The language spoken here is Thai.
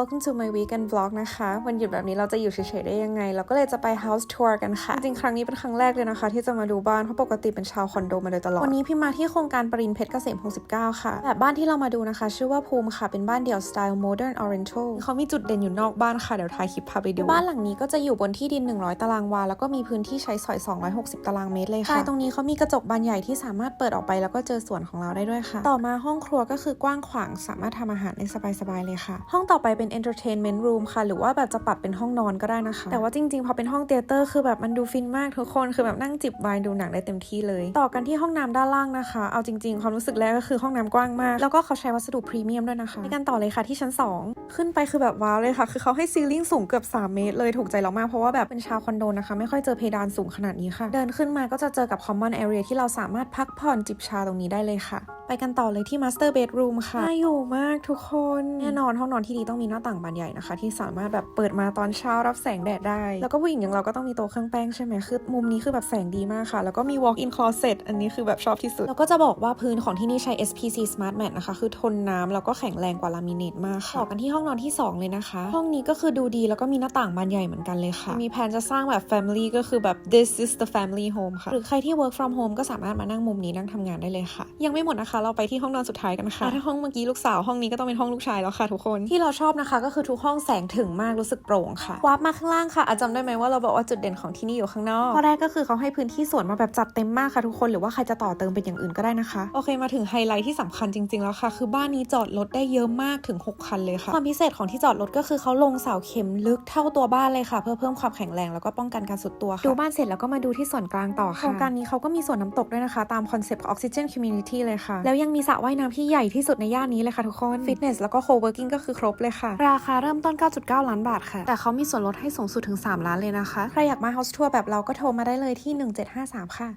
welcome to my weekend vlog นะคะ วันหยุดแบบนี้เราจะอยู่เฉยๆได้ยังไง เราก็เลยจะไป house tour กันค่ะ จริงๆครั้งนี้เป็นครั้งแรกเลยนะคะ ที่จะมาดูบ้าน เพราะปกติเป็นชาวคอนโดมาโดยตลอด วันนี้พี่มาที่โครงการปรินเพชรเกษม69 ค่ะ แบบบ้านที่เรามาดูนะคะ ชื่อว่าภูมิค่ะ เป็นบ้านเดี่ยวสไตล์ modern oriental เขามีจุดเด่นอยู่นอกบ้านค่ะ เดี๋ยวถ่ายคลิปพาไปดู บ้านหลังนี้ก็จะอยู่บนที่ดิน 100 ตารางวา แล้วก็มีพื้นที่ใช้สอย 260 ตารางเมตรเลยค่ะตรงนี้เขามีกระจกบานใหญ่ที่สามารถเปิดออกไปแล้วก็เจอสวนของเราได้ด้วยค่ะ ต่อมาห้องครัวก็คือกว้างขวางสามารถทำอาหารได้สบายๆเลยค่ะ ห้องต่อไปเป็น entertainment room ค่ะ หรือว่าแบบจะปรับเป็นห้องนอนก็ได้นะคะ แต่ว่าจริงๆ พอเป็นห้องเตียเตอร์คือแบบมันดูฟินมากทุกคนคือแบบนั่งจิบไวน์ดูหนังได้เต็มที่เลย ต่อกันที่ห้องน้ำด้านล่างนะคะ เอาจริงๆ ความรู้สึกแรกก็คือห้องน้ำกว้างมาก แล้วก็เขาใช้วัสดุพรีเมียมด้วยนะคะไปกันต่อเลยค่ะที่ชั้น 2 ขึ้นไปคือแบบว้าวเลยค่ะ คือเขาให้ซีลิ่งสูงเกือบ 3 เมตรเลยถูกใจเรามากเพราะว่าแบบเป็นชาวคอนโดนะคะ ไม่ค่อยเจอเพดานสูงขนาดนี้ค่ะ เดินขึ้นมาก็จะเจอกับ common area ที่เราสามารถพักผ่อนจิบชาตรงนี้ได้เลยค่ะ ไปกันต่อเลยที่ master bedroom ค่ะน่าอยู่มากทุกคนแน่นอนห้องนอนที่ดีต้องมีหน้าต่างบานใหญ่นะคะ ที่สามารถแบบเปิดมาตอนเช้ารับแสงแดดได้ แล้วก็ผู้หญิงอย่างเราก็ต้องมีโต๊ะเครื่องแป้งใช่ไหมคือมุมนี้คือแบบแสงดีมากค่ะ แล้วก็มี walk in closet อันนี้คือแบบชอบที่สุด แล้วก็จะบอกว่าพื้นของที่นี่ใช้ SPC Smart Mat นะคะ คือทนน้ำแล้วก็แข็งแรงกว่าลามิเนตมากค่ะต่อกันที่ห้องนอนที่ 2 เลยนะคะ ห้องนี้ก็คือดูดีแล้วก็มีหน้าต่างบานใหญ่เหมือนกันเลยค่ะ มีแผนจะสร้างแบบ family ก็คือแบบ this is the family home ค่ะ หรือใครที่ work from home ก็สามารถมานั่งมุมนี้นั่งทำงานได้เลยค่ะ ยังไม่หมดนะคะ เราไปที่ห้องนอนสุดท้ายกันค่ะถ้าห้องเมื่อกี้ลูกสาวห้องนี้ก็ต้องเป็นห้องลูกชายแล้วค่ะทุกคนที่เราชอบนะคะก็คือทุกห้องแสงถึงมากรู้สึกโปร่งค่ะวาร์ปมาข้างล่างค่ะอาจจำได้ไหมว่าเราบอกว่าจุดเด่นของที่นี่อยู่ข้างนอกข้อแรกก็คือเขาให้พื้นที่สวนมาแบบจัดเต็มมากค่ะทุกคนหรือว่าใครจะต่อเติมเป็นอย่างอื่นก็ได้นะคะโอเคมาถึงไฮไลท์ที่สำคัญจริงๆแล้วค่ะ คือบ้านนี้จอดรถได้เยอะมากถึง 6 คันเลยค่ะความพิเศษของที่จอดรถก็คือเขาลงเสาเข็มลึกเท่าตัวบ้านเลยค่ะ เพื่อเพิ่มความแข็งแรงแล้วก็ป้องกันการสุดตัวค่ะดูบ้านเสร็จแล้วก็มาดูที่ส่วนกลางต่อค่ะโครงการนี้เขาก็มีส่วนน้ำตกด้วยนะคะ ตามคอนเซปต์ของ Oxygen Community เลยค่ะแล้วยังมีสระว่ายน้ำที่ใหญ่ที่สุดในย่านนี้เลยค่ะทุกคนฟิตเนสแล้วก็ co-working ก็คือครบเลยค่ะราคาเริ่มต้น 9.9 ล้านบาทค่ะ แต่เขามีส่วนลดให้สูงสุดถึง 3 ล้านเลยนะคะ ใครอยากมา house tour แบบเราก็โทรมาได้เลยที่ 1753 ค่ะ